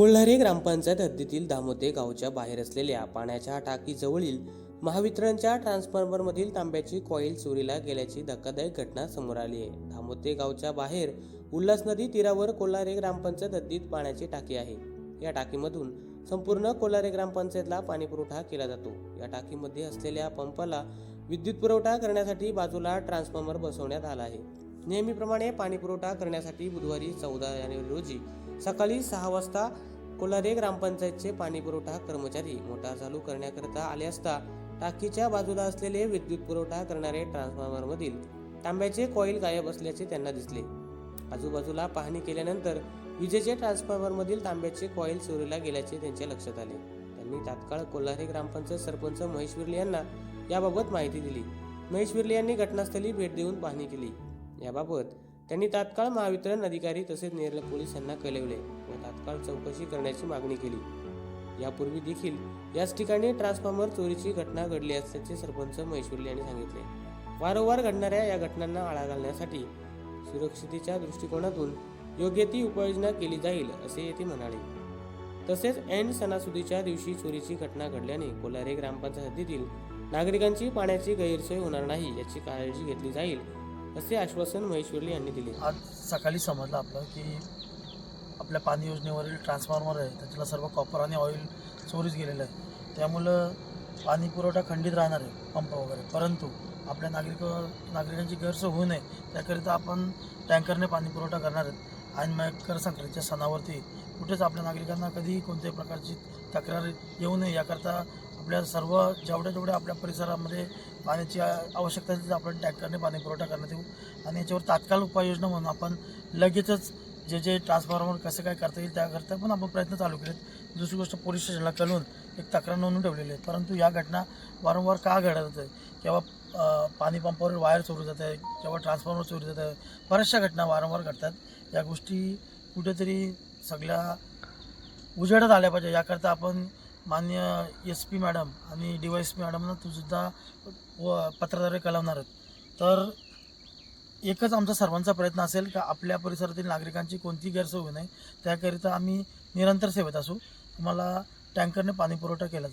कोल्हारे ग्रामपंचायत हद्दीतील दामोदे गावच्या बाहेर असलेल्या पाण्याच्या टाकीजवळील महावितरणच्या ट्रान्सफॉर्मरमधील तांब्याची कॉईल चोरीला गेल्याची धक्कादायक घटना समोर आली आहे. दामोदे गावच्या बाहेर उल्हास नदी तीरावर कोल्हारे ग्रामपंचायत हद्दीत पाण्याची टाकी आहे. या टाकीमधून संपूर्ण कोल्हारे ग्रामपंचायतला पाणी पुरवठा केला जातो. या टाकीमध्ये असलेल्या पंपाला विद्युत पुरवठा करण्यासाठी बाजूला ट्रान्सफॉर्मर बसवण्यात आला आहे. नेहमीप्रमाणे पाणीपुरवठा करण्यासाठी बुधवारी चौदा जानेवारी रोजी सकाळी सहा वाजता कोल्हारे ग्रामपंचायतचे पाणीपुरवठा कर्मचारी मोटार चालू करण्याकरता आले असता टाकीच्या बाजूला असलेले विद्युत पुरवठा करणारे ट्रान्सफॉर्मरमधील तांब्याचे कॉईल गायब असल्याचे त्यांना दिसले. आजूबाजूला पाहणी केल्यानंतर विजेचे ट्रान्सफॉर्मरमधील तांब्याचे कॉईल चोरीला गेल्याचे त्यांच्या लक्षात आले. त्यांनी तात्काळ कोल्हारे ग्रामपंचायत सरपंच महेश विर्ले यांना याबाबत माहिती दिली. महेश विर्ले यांनी घटनास्थळी भेट देऊन पाहणी केली. याबाबत त्यांनी तात्काळ महावितरण अधिकारी तसेच नेरळ पोलिसांना कळवले व तात्काळ चौकशी करण्याची मागणी केली. यापूर्वी देखील याच ठिकाणी ट्रान्सफॉर्मर चोरीची घटना घडली असल्याचे सरपंच महेश्वरी यांनी सांगितले. वारंवार घडणाऱ्या या घटनांना आळा घालण्यासाठी सुरक्षितेच्या दृष्टिकोनातून योग्य ती उपाययोजना केली जाईल असे ते म्हणाले. तसेच ऐन सणासुदीच्या दिवशी चोरीची घटना घडल्याने कोलारे ग्रामपंचायतीतील नागरिकांची पाण्याची गैरसोय होणार नाही याची काळजी घेतली जाईल असे आश्वासन महेश यांनी दिले. आज सकाळी समजलं आपलं की आपल्या पाणी योजनेवरील ट्रान्सफॉर्मर आहे त्याच्याला सर्व कॉपर आणि ऑइल चोरीस गेलेलं आहे. त्यामुळं पाणी पुरवठा खंडित राहणार आहे पंप वगैरे. परंतु आपल्या नागरिक नागरिकांची गैरसोय होऊ नये त्याकरिता आपण टँकरने पाणी पुरवठा करणार आहेत. आणि मकर संक्रांतीच्या सणावरती कुठेच आपल्या नागरिकांना कधीही कोणत्याही प्रकारची तक्रार येऊ नये. याकरता आपल्या सर्व जेवढ्या जेवढ्या आपल्या परिसरामध्ये पाण्याची आवश्यकता तिथे आपण टँकरने पाणी पुरवठा करण्यात येऊ. आणि याच्यावर तात्काळ उपाययोजना म्हणून आपण लगेचच जे जे ट्रान्सफॉर्मर कसं काय करता येईल त्याकरता पण आपण प्रयत्न चालू केलेत. दुसरी गोष्ट पोलीस स्टेशनला कळून एक तक्रार नोंदून ठेवलेली आहे. परंतु या घटना वारंवार का घडत आहे? केव्हा पाणी पंपावर वायर चोरू जात आहे केव्हा ट्रान्सफॉर्मर चोरी जात आहे बऱ्याचशा घटना वारंवार घडतात. या गोष्टी कुठेतरी सगळ्या उजेडात आल्या पाहिजे. याकरता आपण मान्य एस पी मॅडम आणि डी वाय एस पी मॅडमना तू सुद्धा व पत्राद्वारे कळवणार आहेत. तर एकच आमचा सर्वांचा प्रयत्न असेल का आपल्या परिसरातील नागरिकांची कोणती गैरसोय होऊ नये. त्याकरिता आम्ही निरंतर सेवेत असू. तुम्हाला टँकरने पाणी पुरवठा केला जाईल.